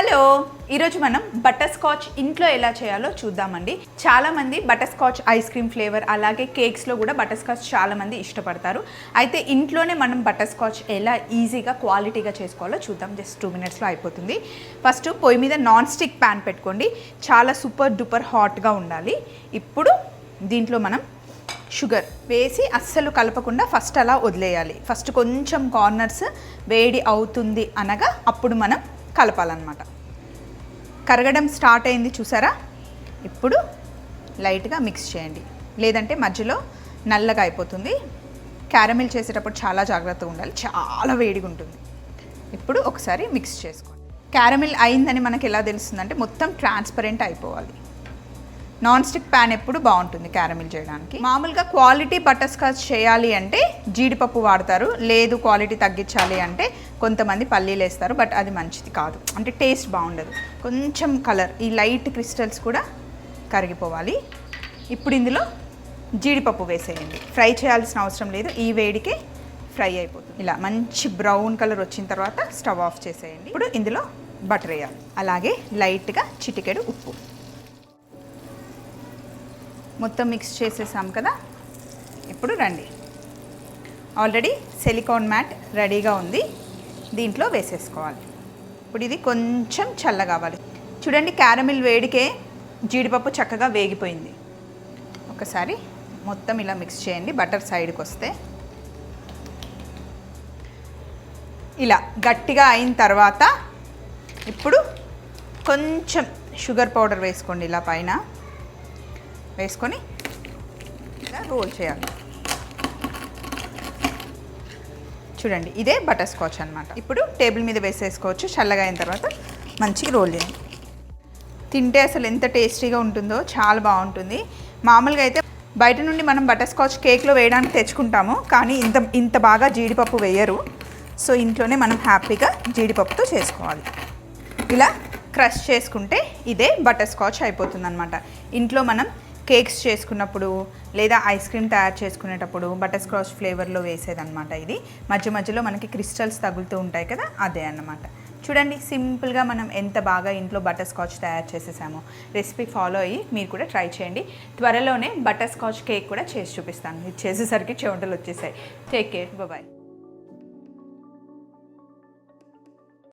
Hello ఈరోజు మనం butter scotch ఇంట్లో ఎలా చేయాలో చూద్దామండి. చాలామంది butter scotch ice cream flavour అలాగే కేక్స్లో కూడా బటర్ స్కాచ్ చాలామంది ఇష్టపడతారు. అయితే ఇంట్లోనే మనం బటర్ స్కాచ్ ఎలా ఈజీగా క్వాలిటీగా చేసుకోవాలో చూద్దాం. జస్ట్ టూ మినిట్స్లో అయిపోతుంది. ఫస్ట్ పొయ్యి మీద నాన్ స్టిక్ ప్యాన్ పెట్టుకోండి. చాలా సూపర్ డూపర్ హాట్గా ఉండాలి. ఇప్పుడు దీంట్లో మనం షుగర్ వేసి అస్సలు కలపకుండా ఫస్ట్ అలా వదిలేయాలి. ఫస్ట్ కొంచెం కార్నర్స్ వేడి అవుతుంది అనగా అప్పుడు మనం కలపాలన్నమాట. కరగడం స్టార్ట్ అయింది చూసారా? ఇప్పుడు లైట్గా మిక్స్ చేయండి. లేదంటే మధ్యలో నల్లగా అయిపోతుంది. క్యారమిల్ చేసేటప్పుడు చాలా జాగ్రత్తగా ఉండాలి. చాలా వేడిగా ఉంటుంది ఇప్పుడు ఒకసారి మిక్స్ చేసుకోండి. క్యారమిల్ అయిందని మనకి ఎలా తెలుస్తుందంటే మొత్తం ట్రాన్స్పరెంట్ అయిపోవాలి. నాన్ స్టిక్ ప్యాన్ ఎప్పుడు బాగుంటుంది క్యారమిల్ చేయడానికి? మామూలుగా క్వాలిటీ బటర్ స్కాచ్ చేయాలి అంటే జీడిపప్పు వాడతారు లేదు క్వాలిటీ తగ్గించాలి అంటే కొంతమంది పల్లీలు వేస్తారు బట్ అది మంచిది కాదు. అంటే టేస్ట్ బాగుండదు. కొంచెం కలర్ ఈ లైట్ క్రిస్టల్స్ కూడా కరిగిపోవాలి. ఇప్పుడు ఇందులో జీడిపప్పు వేసేయండి. ఫ్రై చేయాల్సిన అవసరం లేదు. ఈ వేడికే ఫ్రై అయిపోతుంది. ఇలా మంచి బ్రౌన్ కలర్ వచ్చిన తర్వాత స్టవ్ ఆఫ్ చేసేయండి. ఇప్పుడు ఇందులో బటర్ వేయాలి. అలాగే లైట్గా చిటికెడు ఉప్పు. మొత్తం మిక్స్ చేసేసాం కదా? ఇప్పుడు రండి. ఆల్రెడీ సిలికాన్ మ్యాట్ రెడీగా ఉంది. దీంట్లో వేసేసుకోవాలి. ఇప్పుడు ఇది కొంచెం చల్లగావాలి. చూడండి క్యారమిల్ వేడికే జీడిపప్పు చక్కగా వేగిపోయింది. ఒకసారి మొత్తం ఇలా మిక్స్ చేయండి బటర్ సైడ్కి వస్తే. ఇలా గట్టిగా అయిన తర్వాత ఇప్పుడు కొంచెం షుగర్ పౌడర్ వేసుకోండి ఇలా పైన. వేసుకొని ఇలా రోల్ చేయాలి. చూడండి ఇదే బటర్ స్కాచ్ అనమాట ఇప్పుడు టేబుల్ మీద వేసేసుకోవచ్చు చల్లగా అయిన తర్వాత మంచిగా రోల్ చేయండి. తింటే అసలు ఎంత టేస్టీగా ఉంటుందో చాలా బాగుంటుంది. మామూలుగా అయితే బయట నుండి మనం బటర్ స్కాచ్ కేక్లో వేయడానికి తెచ్చుకుంటాము కానీ ఇంత ఇంత బాగా జీడిపప్పు వేయరు. సో ఇంట్లోనే మనం హ్యాపీగా జీడిపప్పుతో చేసుకోవాలి. ఇలా క్రష్ చేసుకుంటే ఇదే బటర్ స్కాచ్ అయిపోతుంది అనమాట ఇంట్లో మనం కేక్స్ చేసుకున్నప్పుడు లేదా ఐస్ క్రీమ్ తయారు చేసుకునేటప్పుడు బటర్ స్కాచ్ ఫ్లేవర్లో వేసేదన్నమాట ఇది. మధ్య మధ్యలో మనకి క్రిస్టల్స్ తగులుతూ ఉంటాయి కదా అదే అన్నమాట. చూడండి సింపుల్గా మనం ఎంత బాగా ఇంట్లో బటర్ స్కాచ్ తయారు చేసేసామో. రెసిపీ ఫాలో అయ్యి మీరు కూడా ట్రై చేయండి. త్వరలోనే బటర్ స్కాచ్ కేక్ కూడా చేసి చూపిస్తాను. ఇది చేసేసరికి చెమటలు వచ్చేసాయి. Take care. బాయ్